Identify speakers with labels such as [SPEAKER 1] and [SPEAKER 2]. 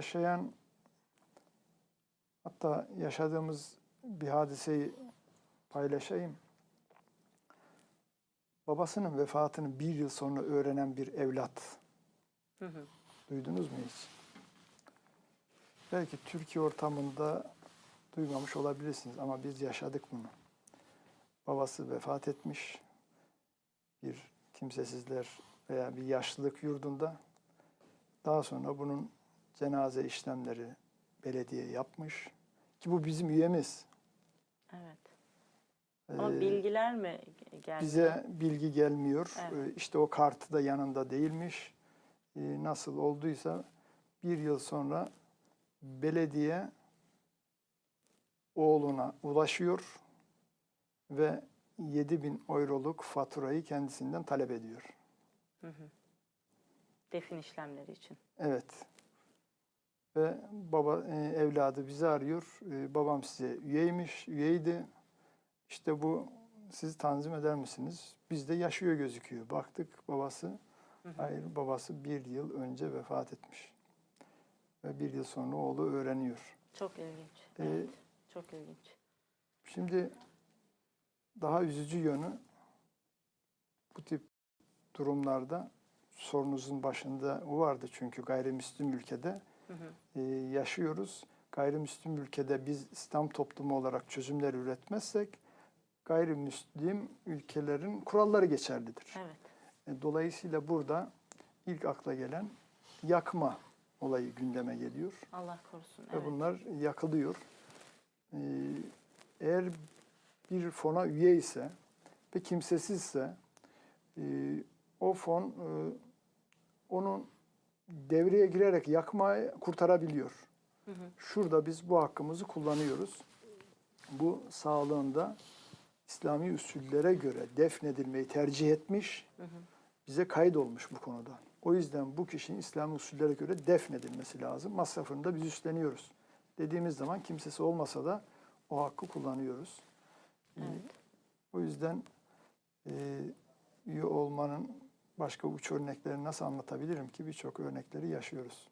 [SPEAKER 1] yaşayan hatta yaşadığımız bir hadiseyi paylaşayım. Babasının vefatını bir yıl sonra öğrenen bir evlat.
[SPEAKER 2] Hı hı.
[SPEAKER 1] Duydunuz mu hiç? Belki Türkiye ortamında duymamış olabilirsiniz ama biz yaşadık bunu. Babası vefat etmiş. Bir kimsesizler veya bir yaşlılık yurdunda. Daha sonra bunun cenaze işlemleri belediye yapmış. Ki bu bizim üyemiz.
[SPEAKER 2] Evet. Ama
[SPEAKER 1] Ee,
[SPEAKER 2] bilgiler mi geldi?
[SPEAKER 1] Bize bilgi gelmiyor.
[SPEAKER 2] Evet.
[SPEAKER 1] Ee, İşte o kartı da yanında değilmiş. Ee, Nasıl olduysa bir yıl sonra belediye oğluna ulaşıyor ve 7 bin euroluk faturayı kendisinden talep ediyor.
[SPEAKER 2] Hı hı. Defin işlemleri için.
[SPEAKER 1] Evet. Ve baba e, evladı bizi arıyor. E, babam size üyeymiş, üyeydi. İşte bu siz tanzim eder misiniz? Bizde yaşıyor gözüküyor. Baktık babası. Hayır babası bir yıl önce vefat etmiş. Ve bir yıl sonra oğlu öğreniyor.
[SPEAKER 2] Çok ilginç.
[SPEAKER 1] Ee,
[SPEAKER 2] Evet. Çok ilginç.
[SPEAKER 1] Şimdi daha üzücü yönü bu tip durumlarda sorunuzun başında o vardı çünkü gayrimüslim ülkede
[SPEAKER 2] Hı hı.
[SPEAKER 1] e, yaşıyoruz. Gayrimüslim ülkede biz İslam toplumu olarak çözümler üretmezsek gayrimüslim ülkelerin kuralları geçerlidir.
[SPEAKER 2] Evet.
[SPEAKER 1] E, Dolayısıyla burada ilk akla gelen yakma olayı gündeme geliyor
[SPEAKER 2] Allah korusun.
[SPEAKER 1] ve
[SPEAKER 2] Evet.
[SPEAKER 1] bunlar yakılıyor. E, Eğer bir fona üye ise ve kimsesizse e, o fon e, onun devreye girerek yakmayı kurtarabiliyor.
[SPEAKER 2] Hı hı.
[SPEAKER 1] Şurada biz bu hakkımızı kullanıyoruz. Bu sağlığında İslami usullere göre defnedilmeyi tercih etmiş,
[SPEAKER 2] Hı hı.
[SPEAKER 1] bize kaydolmuş bu konuda. O yüzden bu kişinin İslami usullere göre defnedilmesi lazım. Masrafını da biz üstleniyoruz. Dediğimiz zaman kimsesi olmasa da o hakkı kullanıyoruz. Ee,
[SPEAKER 2] Evet.
[SPEAKER 1] O yüzden e, üye olmanın başka uç örneklerini nasıl anlatabilirim ki birçok örnekleri yaşıyoruz.